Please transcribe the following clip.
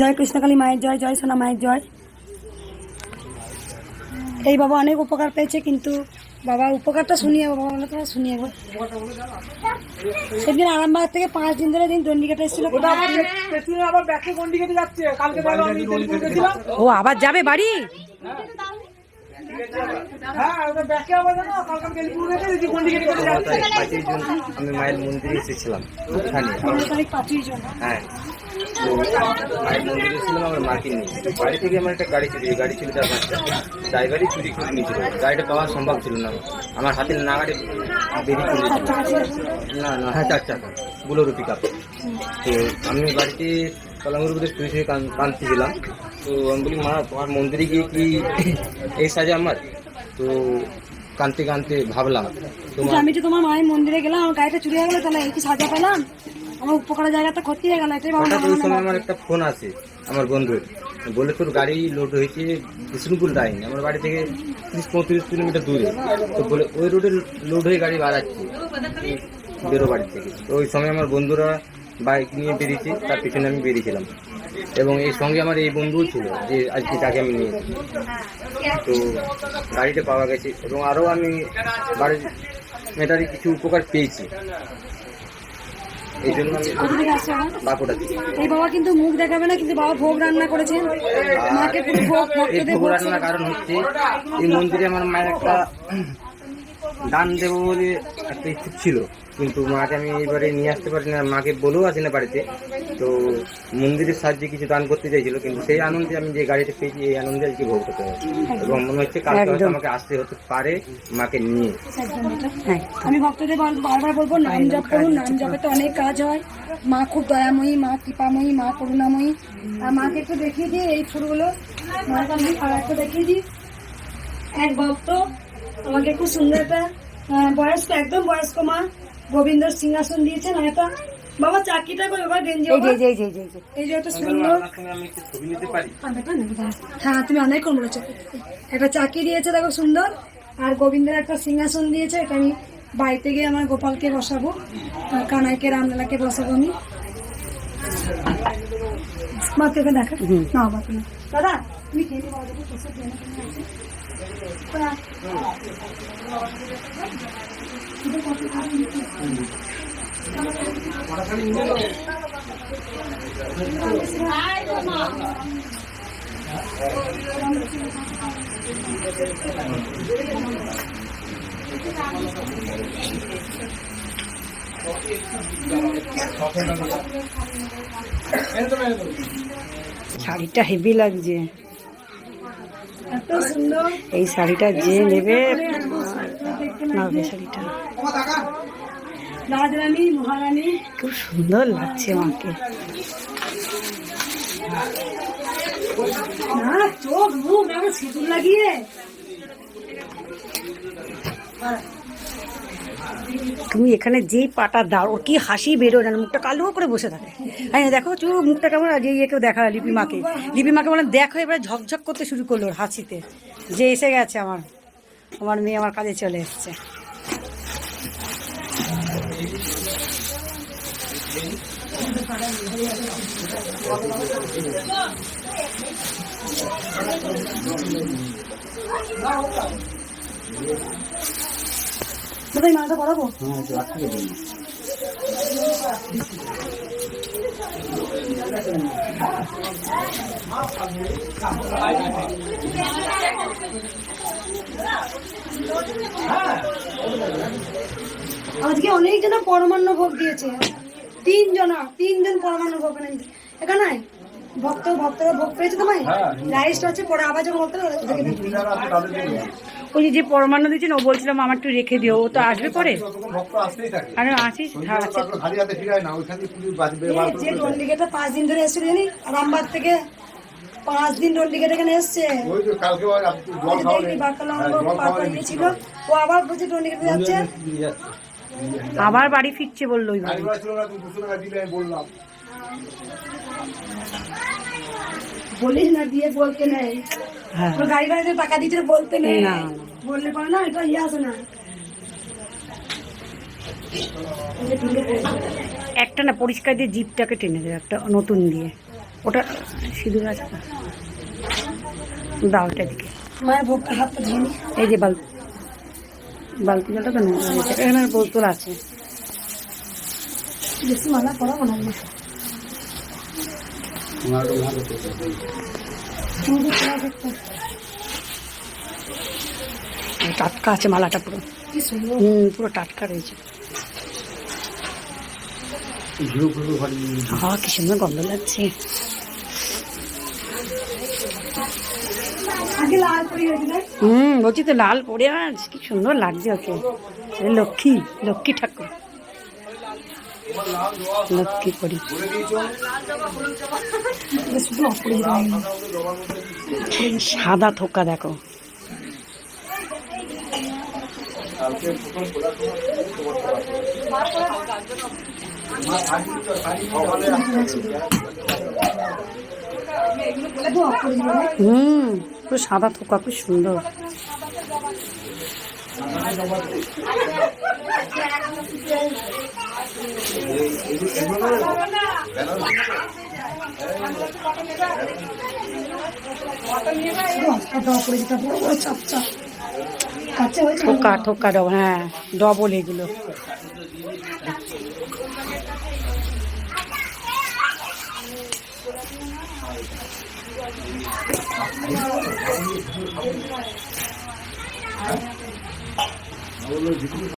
জয় কৃষ্ণকালী মায়ের জয় জয় সোনা মায়ের জয়। এই বাবা অনেক উপকার পেয়েছে কিন্তু বাবা উপকারটা শুনিয়ে বাবা বলো তো শুনিয়ে সেদিন আরামবাগ থেকে পাঁচ দিন ধরে দিন দণ্ডিকাটা এসেছিল পেছনে আবার ব্যাকে গন্ডি কেটে যাচ্ছে। কালকে দেখো আমি টেলিফোন করেছিলাম ও আবার যাবে বাড়ি? হ্যাঁ ওটা ব্যাকে আবার জানো কালকে আমি মায়ের মন্দিরে এসেছিলাম ওখানে পনেরো তারিখ পাঁচই জন। হ্যাঁ। মায়ের মন্দিরে এসেছিলাম আমার মাকে নিয়ে বাড়ি থেকে আমার একটা গাড়ি ছিল গাড়ি চার পাঁচটা ড্রাইভারই চুরি করে নিয়েছিল গাড়িটা পাওয়া সম্ভব ছিল না আমার হাতের নাগাড়ে বেরিয়ে চলেছিল না না হ্যাঁ চার চাকা বুলোরো পিক আপ তো আমি বাড়িতে কলাঙ্গুর বোধে শুয়ে শুয়ে কাঁদতেছিলাম তো আমি বলি মা তোমার মন্দিরে গিয়ে কি এই সাজে আমার তো কানতে কানতে ভাবলাম কিন্তু আমি তো তোমার মায়ের মন্দিরে গেলাম, আমার গাড়িটা চুরি হয়ে গেলো, তাহলে কি সাজা পেলাম? আমার উপকারের জায়গাটা ক্ষতি হয়ে গেল এটাই বাবা হঠাৎ ওই সময় আমার একটা ফোন আসে আমার বন্ধুর। বলে তোর গাড়ি লোড হয়েছে বিষ্ণুপুর লাইন আমার বাড়ি থেকে তিরিশ পঁয়ত্রিশ কিলোমিটার দূরে। তো বলে ওই রোডে লোড হয়ে গাড়ি বাড়াচ্ছে বেরো বাড়ি থেকে। তো ওই সময় আমার বন্ধুরা বাইক নিয়ে বেরিয়েছে তার পিছনে আমি বেরিয়েছিলাম। এবং এই সঙ্গে আমার এই বন্ধুও ছিল যে আজকে তাকে আমি নিয়ে তো গাড়িটা পাওয়া গেছে এবং আরও আমি বাড়ির মেটারি কিছু উপকার পেয়েছি। এই জন্য? বাঁকুড়া এই বাবা কিন্তু মুখ দেখাবে না কিন্তু বাবা ভোগ রান্না করেছেন। মাকে পুরো ভোগ এই ভক্তদের ভোগ ভোগ রান্নার কারণ হচ্ছে এই মন্দিরে আমার মায়ের একটা দান দেবো বলে একটা ইচ্ছুক ছিল কিন্তু মাকে আমি এবারে নিয়ে আসতে পারি না মাকে বলেও আসি না বাড়িতে। তো মন্দিরের সাহায্যে কিছু দান করতে চাইছিল কিন্তু সেই আনন্দে আমি যে গাড়িটা পেয়েছি এই আনন্দে আজকে ভোগ করতে পারি এবং মনে হচ্ছে কালকে হয়তো আমাকে আসতে হতে পারে মাকে নিয়ে। আমি ভক্তদের বারবার বলব নাম জপ করুন নাম জপে তো অনেক কাজ হয়। মা খুব দয়াময়ী মা কৃপাময়ী মা করুণাময়ী। আর মাকে একটু দেখিয়ে দিই এই ফুলগুলো মাকে আমি আর একটা দেখিয়ে দিই। এক ভক্ত আমাকে খুব সুন্দর একটা বয়স্ক একদম বয়স্ক মা। গোবিন্দর সিংহাসন দিয়েছেন একটা বাবা চাকরিটা করে বাবা গেঞ্জি এই যে আপনার সঙ্গে আমি একটু ছবি নিতে হ্যাঁ তুমি অনেক কম বলেছ। একটা চাকরি দিয়েছে দেখো সুন্দর। আর গোবিন্দের একটা সিংহাসন দিয়েছে এটা আমি বাড়িতে গিয়ে আমার গোপালকে বসাবো আর কানাইকে রামলালাকে বসাবো আমি। মা তোকে দেখা। না বাবা তুমি দাদা তুমি খেয়ে শাড়িটা হেভি লাগছে। এই শাড়িটা যে নেবে শাড়িটা খুব সুন্দর লাগছে আমাকে। চোখ মুখ লাগিয়ে। তুমি এখানে যেই পাটা দাও কি হাসি বেরোয় না মুখটা কালো করে বসে থাকে। হ্যাঁ দেখো চু মুখটা কেমন? যে ইয়েকেও দেখা লিপি মাকে। লিপি মাকে বলে, দেখো, এবারে ঝকঝক করতে শুরু করল হাসিতে। যে এসে গেছে আমার আমার মেয়ে আমার কাজে চলে এসছে। কোথায় মাথা পড়াবো আজকে অনেক জনা পরমান্ন ভোগ দিয়েছে। তিন জনা তিনজন পরমান্ন ভোগ এনেছে। এখানে ভক্ত ভক্তরা ভোগ পেয়েছে তোমায়? রাইস আছে পরে আবার যখন ভক্তরা। ওই যে যে পরমান্ন দিয়েছেন ও বলছিলাম আমার একটু রেখে দিও ও তো আসবে পরে? ভক্ত আসতেই থাকে আরে আসিস হ্যাঁ ডন্ডিকেটা পাঁচ দিন ধরে এসেছিল জানি রামবাগ থেকে পাঁচ দিন ডন্ডিকেট এখানে এসছে। হ্যাঁ, গিয়েছিল। ও আবার বুঝে ডন্ডিকেটে যাচ্ছে। আবার বাড়ি ফিরছে বলল ছিল বলিস না দিয়ে বলতে নেই। গাড়ি গাড়িতে টাকা দিচ্ছে বলতে নেই। না। বললে পারে না এটা ইয়ে না। একটা না পরিষ্কার দিয়ে জিপটাকে টেনে দেবে একটা নতুন দিয়ে। ওটা সিঁদুর আছে দাও ওটা দিকে। মায়ের ভোগটা হাতটা নি। এই যে বাল বালতি জলটা তো এখানে বোতল আছে। বেশি মালা করাবো না টাটকা আছে মালাটা পুরো। কি সুন্দর। হুম পুরো টাটকা রয়েছে। হ্যাঁ কি সুন্দর গন্ধ লাগছে। হুম বলছি তো লাল পরে আজ কি সুন্দর লাগছে ওকে। লক্ষ্মী লক্ষ্মী ঠাকুর। লক্ষ্মী করি সাদা থোকা দেখো। হুম পুরো সাদা থোকা খুব সুন্দর। থোকা থোকা ডবল হ্যাঁ ডবল এগুলো।